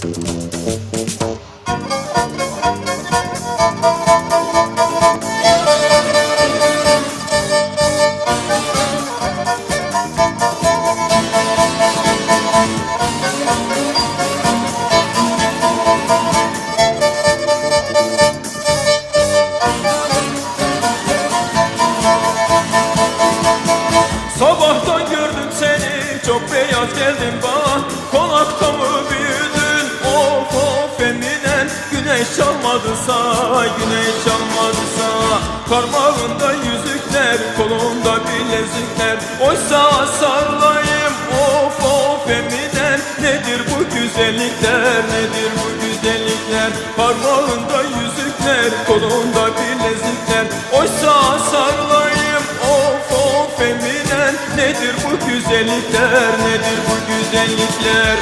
Sabahtan gördüm seni çok beyaz geldin bana. Konakta mı Güneş çalmadısa güneş çalmadısa Parmağında yüzükler kolunda bilezikler Oysa sarılayım of of eminen Nedir bu güzellikler nedir bu güzellikler? Parmağında yüzükler kolunda bilezikler Oysa sarılayım of of eminen Nedir bu güzellikler nedir bu güzellikler